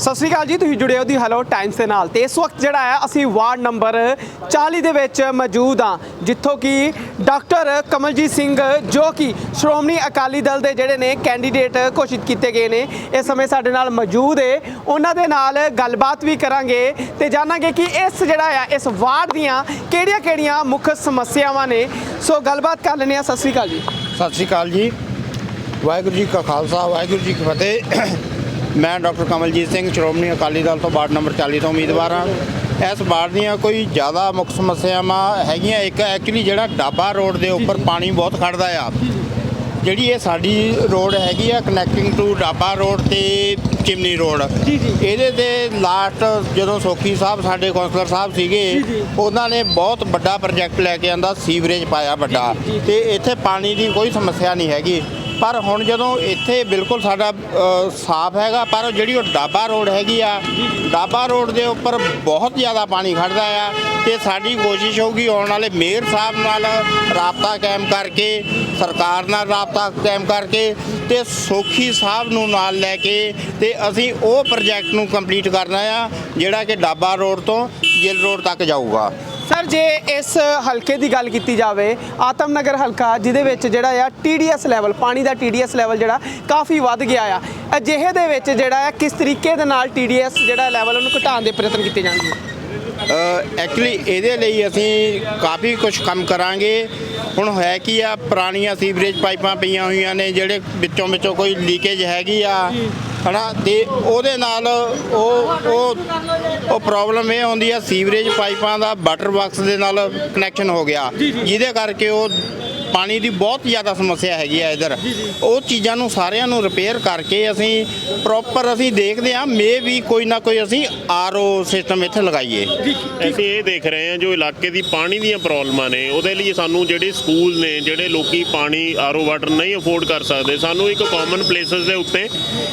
ਸਤਿ ਸ਼੍ਰੀ ਅਕਾਲ ਜੀ, ਤੁਸੀਂ ਜੁੜੇ ਹੋ ਦੀ ਹੈਲੋ ਟਾਈਮਸ ਦੇ ਨਾਲ ਤੇ ਇਸ ਵਕਤ ਜਿਹੜਾ ਹੈ, ਅਸੀਂ ਵਾਰਡ ਨੰਬਰ 40 ਦੇ ਵਿੱਚ ਮੌਜੂਦ ਹਾਂ, ਜਿੱਥੋਂ ਕਿ ਡਾਕਟਰ ਕਮਲਜੀਤ ਸਿੰਘ ਜੋ ਕਿ ਸ਼੍ਰੋਮਣੀ ਅਕਾਲੀ ਦਲ ਦੇ ਜਿਹੜੇ ਨੇ ਕੈਂਡੀਡੇਟ ਘੋਸ਼ਿਤ ਕੀਤੇ ਗਏ ਨੇ, ਇਸ ਸਮੇਂ ਸਾਡੇ ਨਾਲ ਮੌਜੂਦ ਹੈ ਉਹਨਾਂ ਦੇ ਨਾਲ ਗੱਲਬਾਤ ਵੀ ਕਰਾਂਗੇ ਤੇ ਜਾਣਾਂਗੇ ਕਿ ਇਸ ਜਿਹੜਾ ਆ, ਇਸ ਵਾਰਡ ਦੀਆਂ ਕਿਹੜੀਆਂ-ਕਿਹੜੀਆਂ ਮੁੱਖ ਸਮੱਸਿਆਵਾਂ ਨੇ। ਸੋ ਗੱਲਬਾਤ ਕਰ ਲੈਂਦੇ ਹਾਂ, ਸਤਿ ਸ਼੍ਰੀ ਅਕਾਲ ਜੀ। ਸਤਿ ਸ਼੍ਰੀ ਅਕਾਲ ਜੀ। ਵਾਹਿਗੁਰੂ ਜੀ ਕਾ ਖਾਲਸਾ, ਵਾਹਿਗੁਰੂ ਜੀ ਕੀ ਫਤਿਹ। ਮੈਂ ਡਾਕਟਰ ਕਮਲਜੀਤ ਸਿੰਘ ਸ਼੍ਰੋਮਣੀ ਅਕਾਲੀ ਦਲ ਤੋਂ ਵਾਰਡ ਨੰਬਰ 40 ਤੋਂ ਉਮੀਦਵਾਰ ਹਾਂ ਇਸ ਵਾਰਡ ਦੀਆਂ ਕੋਈ ਜ਼ਿਆਦਾ ਮੁੱਖ ਸਮੱਸਿਆਵਾਂ ਹੈਗੀਆਂ ਇੱਕ ਐਕਚੁਅਲੀ ਜਿਹੜਾ ਡਾਬਾ ਰੋਡ ਦੇ ਉੱਪਰ ਪਾਣੀ ਬਹੁਤ ਖੜਦਾ ਆ ਜਿਹੜੀ ਇਹ ਸਾਡੀ ਰੋਡ ਹੈਗੀ ਆ ਕਨੈਕਟਿੰਗ ਟੂ ਡਾਬਾ ਰੋਡ ਤੇ ਚਿਮਨੀ ਰੋਡ। ਇਹਦੇ ਤੇ ਲਾਸਟ ਜਦੋਂ ਸੋਖੀ ਸਾਹਿਬ ਸਾਡੇ ਕੌਂਸਲਰ ਸਾਹਿਬ ਸੀਗੇ। ਉਹਨਾਂ ਨੇ ਬਹੁਤ ਵੱਡਾ ਪ੍ਰੋਜੈਕਟ ਲੈ ਕੇ ਆਂਦਾ ਸੀਵਰੇਜ ਪਾਇਆ ਵੱਡਾ। ਤੇ ਇੱਥੇ ਪਾਣੀ ਦੀ ਕੋਈ ਸਮੱਸਿਆ ਨਹੀਂ ਹੈਗੀ ਪਰ ਹੁਣ ਜਦੋਂ ਇੱਥੇ ਬਿਲਕੁਲ ਸਾਡਾ ਸਾਫ਼ ਹੈਗਾ, ਪਰ ਜਿਹੜੀ ਉਹ ਡਾਬਾ ਰੋਡ ਹੈਗੀ ਆ, ਡਾਬਾ ਰੋਡ ਦੇ ਉੱਪਰ ਬਹੁਤ ਜ਼ਿਆਦਾ ਪਾਣੀ ਖੜਦਾ ਆ ਤੇ ਸਾਡੀ ਕੋਸ਼ਿਸ਼ ਹੋਊਗੀ ਆਉਣ ਵਾਲੇ ਮੇਅਰ ਸਾਹਿਬ ਨਾਲ ਰਾਬਤਾ ਕਾਇਮ ਕਰਕੇ, ਸਰਕਾਰ ਨਾਲ ਰਾਬਤਾ ਕਾਇਮ ਕਰਕੇ ਤੇ ਸੋਖੀ ਸਾਹਿਬ ਨੂੰ ਨਾਲ ਲੈ ਕੇ ਤੇ ਅਸੀਂ ਉਹ ਪ੍ਰੋਜੈਕਟ ਨੂੰ ਕੰਪਲੀਟ ਕਰਨਾ ਆ, ਜਿਹੜਾ ਕਿ ਡਾਬਾ ਰੋਡ ਤੋਂ ਗਿੱਲ ਰੋਡ ਤੱਕ ਜਾਊਗਾ। ਸਰ, ਜੇ ਇਸ ਹਲਕੇ ਦੀ ਗੱਲ ਕੀਤੀ ਜਾਵੇ ਆਤਮ ਨਗਰ ਹਲਕਾ, ਜਿਹਦੇ ਵਿੱਚ ਜਿਹੜਾ ਆ TDS ਲੈਵਲ ਪਾਣੀ ਦਾ TDS ਲੈਵਲ ਜਿਹੜਾ ਕਾਫੀ ਵੱਧ ਗਿਆ ਆ, ਅਜਿਹੇ ਦੇ ਵਿੱਚ ਜਿਹੜਾ ਆ, ਕਿਸ ਤਰੀਕੇ ਦੇ ਨਾਲ TDS ਜਿਹੜਾ ਲੈਵਲ ਉਹਨੂੰ ਘਟਾਉਣ ਦੇ ਪ੍ਰਯਤਨ ਕੀਤੇ ਜਾਣਗੇ? ਐਕਚੁਅਲੀ ਇਹਦੇ ਲਈ ਅਸੀਂ ਕਾਫੀ ਕੁਝ ਕੰਮ ਕਰਾਂਗੇ। ਹੁਣ ਹੈ ਕੀ ਆ, ਪੁਰਾਣੀਆਂ ਸੀਵਰੇਜ ਪਾਈਪਾਂ ਪਈਆਂ ਹੋਈਆਂ ਨੇ, ਜਿਹੜੇ ਵਿੱਚੋਂ ਵਿੱਚੋਂ ਕੋਈ ਲੀਕੇਜ ਹੈਗੀ ਆ। ਹਨਾ ਤੇ ਉਹਦੇ ਨਾਲ ਉਹ ਉਹ ਉਹ ਪ੍ਰੋਬਲਮ ਇਹ ਆਉਂਦੀ ਆ ਸੀਵਰੇਜ ਪਾਈਪਾਂ ਦਾ ਵਾਟਰ ਬਾਕਸ ਦੇ ਨਾਲ ਕਨੈਕਸ਼ਨ ਹੋ ਗਿਆ। ਜਿਹਦੇ ਕਰਕੇ ਉਹ ਪਾਣੀ ਦੀ ਬਹੁਤ ਜ਼ਿਆਦਾ ਸਮੱਸਿਆ ਹੈਗੀ ਆ ਇਧਰ। ਉਹ ਚੀਜ਼ਾਂ ਨੂੰ ਸਾਰਿਆਂ ਨੂੰ ਰਿਪੇਅਰ ਕਰਕੇ ਅਸੀਂ ਪ੍ਰੋਪਰ ਅਸੀਂ ਦੇਖਦੇ ਆ ਮੇ ਵੀ ਕੋਈ ਨਾ ਕੋਈ ਅਸੀਂ ਆਰਓ ਸਿਸਟਮ ਇੱਥੇ ਲਗਾਈਏ। ਅਸੀਂ ਇਹ ਦੇਖ ਰਹੇ ਹਾਂ ਜੋ ਇਲਾਕੇ ਦੀ ਪਾਣੀ ਦੀਆਂ ਪ੍ਰੋਬਲਮਾਂ ਨੇ ਉਹਦੇ ਲਈ ਸਾਨੂੰ ਜਿਹੜੇ ਸਕੂਲ ਨੇ ਜਿਹੜੇ ਲੋਕੀ ਪਾਣੀ ਆਰਓ ਵਾਟਰ ਨਹੀਂ ਅਫੋਰਡ ਕਰ ਸਕਦੇ ਸਾਨੂੰ ਇੱਕ ਕਾਮਨ ਪਲੇਸਸ ਦੇ ਉੱਤੇ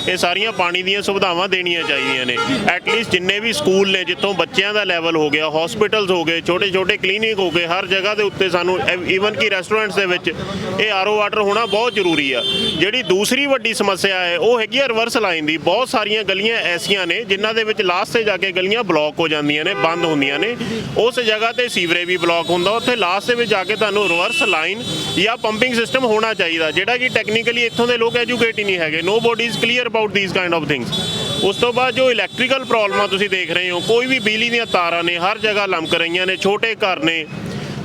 ਇਹ ਸਾਰੀਆਂ ਪਾਣੀ ਦੀਆਂ ਸੁਵਿਧਾਵਾਂ ਦੇਣੀਆਂ ਚਾਹੀਦੀਆਂ ਨੇ। ਐਟ ਲੀਸਟ ਜਿੰਨੇ ਵੀ ਸਕੂਲ ਨੇ ਜਿੱਥੋਂ ਬੱਚਿਆਂ ਦਾ ਲੈਵਲ ਹੋ ਗਿਆ ਹਸਪੀਟਲਸ ਹੋ ਗਏ ਛੋਟੇ ਛੋਟੇ ਕਲੀਨਿਕ ਹੋ ਗਏ ਹਰ ਜਗ੍ਹਾ ਦੇ ਉੱਤੇ ਸਾਨੂੰ ਈਵਨ ਕਿ ਰੈਸਟੋਰੈਂਟਸ ਦੇ ਵਿੱਚ ਇਹ ਆਰਓ ਵਾਟਰ ਹੋਣਾ ਬਹੁਤ ਜ਼ਰੂਰੀ ਆ। ਜਿਹੜੀ ਦੂਸਰੀ ਵੱਡੀ ਸਮੱਸਿਆ ਹੈ, ਉਹ ਹੈਗੀ ਆ ਰਿਵਰਸ ਲਾਈਨ ਦੀ। ਬਹੁਤ ਸਾਰੀਆਂ ਗਲੀਆਂ ਐਸੀਆਂ ਨੇ ਜਿਨ੍ਹਾਂ ਦੇ ਵਿੱਚ ਲਾਸਟ ਤੇ ਜਾ ਕੇ ਗਲੀਆਂ ਬਲੌਕ ਹੋ ਜਾਂਦੀਆਂ ਨੇ, ਬੰਦ ਹੁੰਦੀਆਂ ਨੇ। ਉਸ ਜਗ੍ਹਾ ਤੇ ਸੀਵਰੇਜ ਵੀ ਬਲੌਕ ਹੁੰਦਾ। ਉੱਥੇ ਲਾਸਟ ਦੇ ਵਿੱਚ ਜਾ ਕੇ ਤੁਹਾਨੂੰ ਰਿਵਰਸ ਲਾਈਨ ਜਾਂ ਪੰਪਿੰਗ ਸਿਸਟਮ ਹੋਣਾ ਚਾਹੀਦਾ। ਜਿਹੜਾ ਕਿ ਟੈਕਨੀਕਲੀ ਇੱਥੋਂ ਦੇ ਲੋਕ ਐਜੂਕੇਟ ਹੀ ਨਹੀਂ ਹੈਗੇ। Nobody is clear about this kind of things ਉਸ ਤੋਂ ਬਾਅਦ ਜੋ ਇਲੈਕਟ੍ਰੀਕਲ ਪ੍ਰੋਬਲਮਾਂ ਤੁਸੀਂ ਦੇਖ ਰਹੇ ਹੋ, ਕੋਈ ਵੀ ਬਿਜਲੀ ਦੀਆਂ ਤਾਰਾਂ ਨੇ, ਹਰ ਜਗ੍ਹਾ ਲਮਕ ਰਹੀਆਂ ਨੇ, ਛੋਟੇ ਘਰ ਨੇ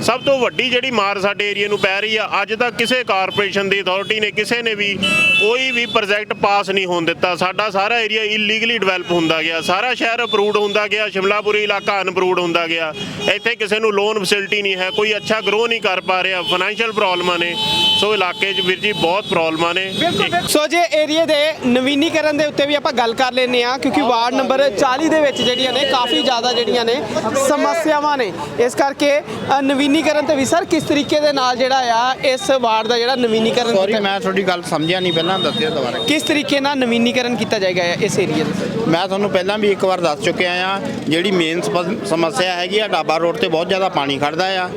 ਸਭ ਤੋਂ ਵੱਡੀ ਜਿਹੜੀ ਮਾਰ ਸਾਡੇ ਏਰੀਆ ਨੂੰ ਪੈ ਰਹੀ ਆ, ਅੱਜ ਤੱਕ ਕਿਸੇ ਕਾਰਪੋਰੇਸ਼ਨ ਦੀ ਅਥਾਰਟੀ ਨੇ, ਕਿਸੇ ਨੇ ਵੀ ਕੋਈ ਵੀ ਪ੍ਰੋਜੈਕਟ ਪਾਸ ਨਹੀਂ ਹੋਣ ਦਿੱਤਾ। ਸਾਡਾ ਸਾਰਾ ਏਰੀਆ ਇਲੀਗਲੀ ਡਿਵੈਲਪ ਹੁੰਦਾ ਗਿਆ। ਸਾਰਾ ਸ਼ਹਿਰ ਅਪਰੂਵਡ ਹੁੰਦਾ ਗਿਆ। ਸ਼ਿਮਲਾਪੁਰੀ ਇਲਾਕਾ ਅਨਪਰੂਵਡ ਹੁੰਦਾ ਗਿਆ। ਇੱਥੇ ਕਿਸੇ ਨੂੰ ਲੋਨ ਫੈਸਿਲਿਟੀ ਨਹੀਂ ਹੈ। ਕੋਈ ਅੱਛਾ ਗਰੋ ਨਹੀਂ ਕਰ ਪਾ ਰਿਹਾ। ਫਾਈਨੈਂਸ਼ੀਅਲ ਪ੍ਰੋਬਲਮਾਂ ਨੇ। ਸੋ ਇਲਾਕੇ 'ਚ ਵੀਰ ਜੀ ਬਹੁਤ ਪ੍ਰੋਬਲਮਾਂ ਨੇ। ਸੋ ਜੇ ਏਰੀਆ ਦੇ ਨਵੀਨੀਕਰਨ ਦੇ ਉੱਤੇ ਵੀ ਆਪਾਂ ਗੱਲ ਕਰ ਲੈਂਦੇ ਆ ਕਿਉਂਕਿ ਵਾਰਡ ਨੰਬਰ 40 ਦੇ ਵਿੱਚ ਜਿਹੜੀਆਂ ਨੇ ਕਾਫੀ ਜ਼ਿਆਦਾ ਜਿਹੜੀਆਂ ਨੇ ਸਮੱਸਿਆਵਾਂ ਨੇ। ਇਸ ਕਰਕੇ ਨਵੀਨੀਕਰਨ ਤੇ ਵੀ ਸਰ ਕਿਸ ਤਰੀਕੇ ਦੇ ਨਾਲ ਜਿਹੜਾ ਆ ਇਸ ਵਾਰਡ ਦਾ ਜਿਹੜਾ ਨਵੀਨੀਕਰਨ ਸੌਰੀ ਮੈਂ ਤੁਹਾਡੀ ਗੱਲ ਸਮਝਿਆ ਨਹੀਂ ਪਹਿਲਾਂ। ਦੱਸਿਓ ਦੁਬਾਰਾ। ਕਿਸ ਤਰੀਕੇ ਨਾਲ ਨਵੀਨੀਕਰਨ ਕੀਤਾ ਜਾਏਗਾ ਇਸ ਏਰੀਆ ਦੇ ਮੈਂ ਤੁਹਾਨੂੰ ਪਹਿਲਾਂ ਵੀ ਇੱਕ ਵਾਰ ਦੱਸ ਚੁੱਕਿਆ ਆ ਜਿਹੜੀ ਮੇਨ ਸਮੱਸਿਆ ਹੈਗੀ ਆ ਡਾਬਾ ਰੋਡ ਤੇ ਬਹੁਤ ਜ਼ਿਆਦਾ ਪਾਣੀ ਖੜਦਾ ਆ।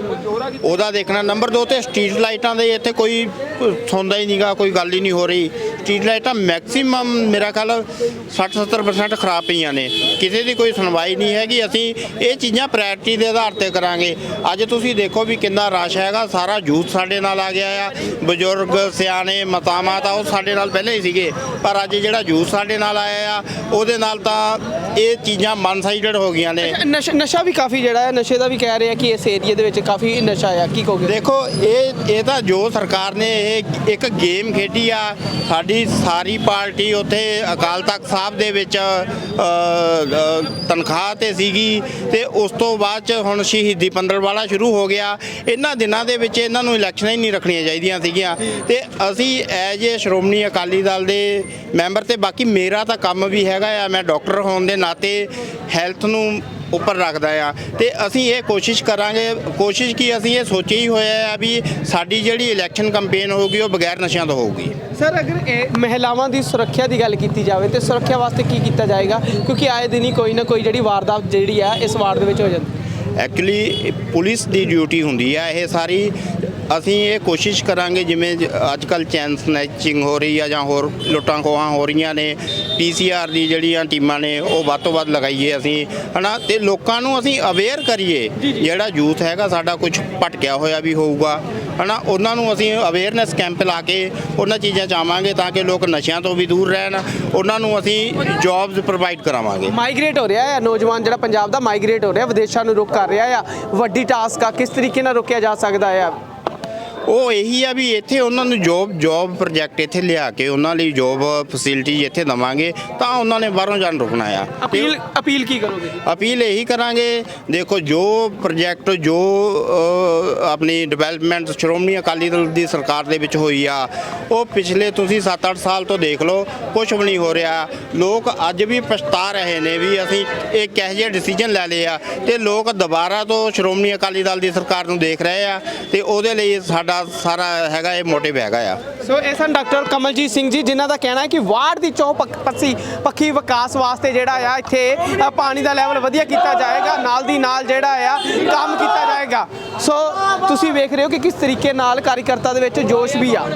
ਉਹਦਾ ਦੇਖਣਾ ਨੰਬਰ 2 ਤੇ ਸਟਰੀਟ ਲਾਈਟਾਂ ਦੇ ਇੱਥੇ ਕੋਈ ਸੁਣਦਾ ਹੀ ਨਹੀਂਗਾ ਕੋਈ ਗੱਲ ਹੀ ਨਹੀਂ ਹੋ ਰਹੀ। ਸਟਰੀਟ ਲਾਈਟਾਂ ਮੈਕਸਿਮਮ ਮੇਰਾ ਖਿਆਲ 60-70% ਖਰਾਬ ਪਈਆਂ ਨੇ। ਕਿਸੇ ਦੀ ਕੋਈ ਸੁਣਵਾਈ ਨਹੀਂ ਹੈਗੀ। ਅਸੀਂ ਇਹ ਚੀਜ਼ਾਂ ਪ੍ਰਾਇੋਰਟੀ ਦੇ ਆਧਾਰ ਤੇ ਕਰਾਂਗੇ। ਅੱਜ ਤੁਸੀਂ ਦੇਖੋ ਵੀ ਕਿੰਨਾ ਰਸ਼ ਹੈਗਾ। ਸਾਰਾ ਯੂਥ ਸਾਡੇ ਨਾਲ ਆ ਗਿਆ ਆ। ਬਜ਼ੁਰਗ ਸਿਆਣੇ ਮਾਤਾਵਾਂ ਤਾਂ ਉਹ ਸਾਡੇ ਨਾਲ ਪਹਿਲੇ ਹੀ ਸੀਗੇ। ਪਰ ਅੱਜ ਜਿਹੜਾ ਯੂਥ ਸਾਡੇ ਨਾਲ ਆਇਆ ਆ ਉਹਦੇ ਨਾਲ ਤਾਂ ਇਹ ਚੀਜ਼ਾਂ ਮਨ ਸਾਈਡਡ ਹੋ ਗਈਆਂ ਨੇ। ਨਸ਼ਾ ਨਸ਼ਾ ਵੀ ਕਾਫੀ ਜਿਹੜਾ ਹੈ ਨਸ਼ੇ ਦਾ ਵੀ ਕਹਿ ਰਹੇ ਆ ਕਿ ਇਸ ਏਰੀਆ ਦੇ ਵਿੱਚ ਕਾਫੀ ਨਸ਼ਾ ਆ। ਕੀ ਕਹੋਗੇ? ਦੇਖੋ ਇਹ ਇਹ ਤਾਂ ਜੋ ਸਰਕਾਰ ਨੇ ਇਹ ਇੱਕ ਗੇਮ ਖੇਡੀ ਆ। ਸਾਡੀ ਸਾਰੀ ਪਾਰਟੀ ਉੱਥੇ ਅਕਾਲ ਤਖਤ ਸਾਹਿਬ ਦੇ ਵਿੱਚ ਤਨਖਾਹ ਤੇ ਸੀਗੀ। ਤੇ ਉਸ ਤੋਂ ਬਾਅਦ ਚ ਹੁਣ ਸ਼ਹੀਦੀ ਪੰਦਰਵਾੜਾ ਸ਼ੁਰੂ ਹੋ ਗਿਆ। ਇਹਨਾਂ ਦਿਨਾਂ ਦੇ ਵਿੱਚ ਇਹਨਾਂ ਨੂੰ ਇਲੈਕਸ਼ਨਾਂ ਹੀ ਨਹੀਂ ਰੱਖਣੀਆਂ ਚਾਹੀਦੀਆਂ ਸੀਗੀਆਂ। ਤੇ ਅਸੀਂ ਐਜ ਏ ਸ਼੍ਰੋਮਣੀ ਅਕਾਲੀ ਦਲ ਦੇ ਮੈਂਬਰ ਤੇ ਬਾਕੀ ਮੇਰਾ ਤਾਂ ਕੰਮ ਵੀ ਹੈਗਾ ਆ। ਮੈਂ ਡਾਕਟਰ ਹੋਣ ਦੇ ਨਾਤੇ ਹੈਲਥ ਨੂੰ ਉੱਪਰ ਰੱਖਦਾ ਆ। ਤੇ ਅਸੀਂ ਇਹ ਕੋਸ਼ਿਸ਼ ਕਰਾਂਗੇ ਕੋਸ਼ਿਸ਼ ਕੀ ਅਸੀਂ ਇਹ ਸੋਚਿਆ ਹੀ ਹੋਇਆ ਆ ਵੀ ਸਾਡੀ ਜਿਹੜੀ ਇਲੈਕਸ਼ਨ ਕੈਂਪੇਨ ਹੋਊਗੀ ਉਹ ਬਗੈਰ ਨਸ਼ਿਆਂ ਤੋਂ ਹੋਊਗੀ। ਸਰ ਅਗਰ ਇਹ ਮਹਿਲਾਵਾਂ ਦੀ ਸੁਰੱਖਿਆ ਦੀ ਗੱਲ ਕੀਤੀ ਜਾਵੇ ਤੇ ਸੁਰੱਖਿਆ ਵਾਸਤੇ ਕੀ ਕੀਤਾ ਜਾਏਗਾ? ਕਿਉਂਕਿ ਆਏ ਦਿਨ ਹੀ ਕੋਈ ਨਾ ਕੋਈ ਜਿਹੜੀ ਵਾਰਦਾਤ ਜਿਹੜੀ ਆ ਇਸ ਵਾਰਡ ਦੇ ਵਿੱਚ ਹੋ ਜਾਂਦੀ। ਐਕਚੁਅਲੀ ਪੁਲਿਸ ਦੀ ਡਿਊਟੀ ਹੁੰਦੀ ਆ ਇਹ ਸਾਰੀ ਅਸੀਂ ਇਹ ਕੋਸ਼ਿਸ਼ ਕਰਾਂਗੇ ਜਿਵੇਂ ਅੱਜ ਕੱਲ ਚੈਨ ਸਨੈਚਿੰਗ ਹੋ ਰਹੀ ਆ ਜਾਂ ਹੋਰ ਲੁੱਟਾਂ ਖੋਹਾਂ ਹੋ ਰਹੀਆਂ ਨੇ ਪੀਸੀਆਰ ਦੀ ਜਿਹੜੀਆਂ ਟੀਮਾਂ ਨੇ ਉਹ ਵੱਧ ਤੋਂ ਵੱਧ ਲਗਾਈਏ ਅਸੀਂ ਹਨਾ? ਤੇ ਲੋਕਾਂ ਨੂੰ ਅਸੀਂ ਅਵੇਅਰ ਕਰੀਏ ਜਿਹੜਾ ਯੂਥ ਹੈਗਾ ਸਾਡਾ ਕੁਝ ਭਟਕਿਆ ਹੋਇਆ ਵੀ ਹੋਊਗਾ ਹਨਾ? ਉਹਨਾਂ ਨੂੰ ਅਸੀਂ ਅਵੇਅਰਨੈਸ ਕੈਂਪ ਲਾ ਕੇ ਉਹਨਾਂ ਚੀਜ਼ਾਂ ਚ ਆਵਾਂਗੇ ਤਾਂ ਕਿ ਲੋਕ ਨਸ਼ਿਆਂ ਤੋਂ ਵੀ ਦੂਰ ਰਹਿਣ ਉਹਨਾਂ ਨੂੰ ਅਸੀਂ ਜੌਬਸ ਪ੍ਰੋਵਾਈਡ ਕਰਾਵਾਂਗੇ। ਮਾਈਗ੍ਰੇਟ ਹੋ ਰਿਹਾ ਹੈ ਨੌਜਵਾਨ ਜਿਹੜਾ ਪੰਜਾਬ ਦਾ ਮਾਈਗ੍ਰੇਟ ਹੋ ਰਿਹਾ ਵਿਦੇਸ਼ਾਂ ਨੂੰ ਰੁਕ ਕਰ ਰਿਹਾ ਆ ਵੱਡੀ ਟਾਸਕ ਆ ਕਿਸ ਤਰੀਕੇ ਨਾਲ ਰੋਕਿਆ ਜਾ ਸਕਦਾ ਆ? ਉਹ ਇਹੀ ਆ ਵੀ ਇੱਥੇ ਉਹਨਾਂ ਨੂੰ ਜੋਬ ਜੋਬ ਪ੍ਰੋਜੈਕਟ ਇੱਥੇ ਲਿਆ ਕੇ ਉਹਨਾਂ ਲਈ ਜੋਬ ਫੈਸਿਲਿਟੀ ਇੱਥੇ ਦਵਾਂਗੇ ਤਾਂ ਉਹਨਾਂ ਨੇ ਬਾਹਰੋਂ ਜਾਣ ਰੁਕਣਾ ਆ। ਅਪੀਲ ਅਪੀਲ ਕੀ ਕਰੋਗੇ ਅਪੀਲ ਇਹੀ ਕਰਾਂਗੇ ਦੇਖੋ ਜੋ ਪ੍ਰੋਜੈਕਟ ਜੋ ਆਪਣੀ ਡਿਵੈਲਪਮੈਂਟ ਸ਼੍ਰੋਮਣੀ ਅਕਾਲੀ ਦਲ ਦੀ ਸਰਕਾਰ ਦੇ ਵਿੱਚ ਹੋਈ ਆ ਉਹ ਪਿਛਲੇ ਤੁਸੀਂ 7-8 ਸਾਲ ਤੋਂ ਦੇਖ ਲਓ ਕੁਝ ਵੀ ਨਹੀਂ ਹੋ ਰਿਹਾ। ਲੋਕ ਅੱਜ ਵੀ ਪਛਤਾ ਰਹੇ ਨੇ ਵੀ ਅਸੀਂ ਇਹ ਕਿਹੋ ਜਿਹੇ ਡਿਸੀਜਨ ਲੈ ਲਏ ਆ ਤੇ ਲੋਕ ਦੁਬਾਰਾ ਤੋਂ ਸ਼੍ਰੋਮਣੀ ਅਕਾਲੀ ਦਲ ਦੀ ਸਰਕਾਰ ਨੂੰ ਦੇਖ ਰਹੇ ਆ ਤੇ ਉਹਦੇ ਲਈ ਸਾਡਾ ਸਾਰਾ ਹੈਗਾ ਇਹ ਮੋਟਿਵ ਹੈਗਾ ਆ। ਸੋ ਇਹ ਸਨ ਡਾਕਟਰ ਕਮਲਜੀਤ ਸਿੰਘ ਜੀ ਜਿਨ੍ਹਾਂ ਦਾ ਕਹਿਣਾ ਹੈ ਕਿ ਵਾਰਡ ਦੀ ਚੌ ਪੱਸੀ ਪੱਖੀ ਵਿਕਾਸ ਵਾਸਤੇ ਜਿਹੜਾ ਆ ਇੱਥੇ ਅ, ਪਾਣੀ ਦਾ ਲੈਵਲ ਵਧੀਆ ਕੀਤਾ ਜਾਏਗਾ ਨਾਲ ਦੀ ਨਾਲ ਜਿਹੜਾ ਆ ਕੰਮ ਕੀਤਾ ਜਾਏਗਾ। ਸੋ ਤੁਸੀਂ ਵੇਖ ਰਹੇ ਹੋ ਕਿ ਕਿਸ ਤਰੀਕੇ ਨਾਲ ਕਾਰਜਕਰਤਾ ਦੇ ਵਿੱਚ ਜੋਸ਼ ਵੀ ਆ।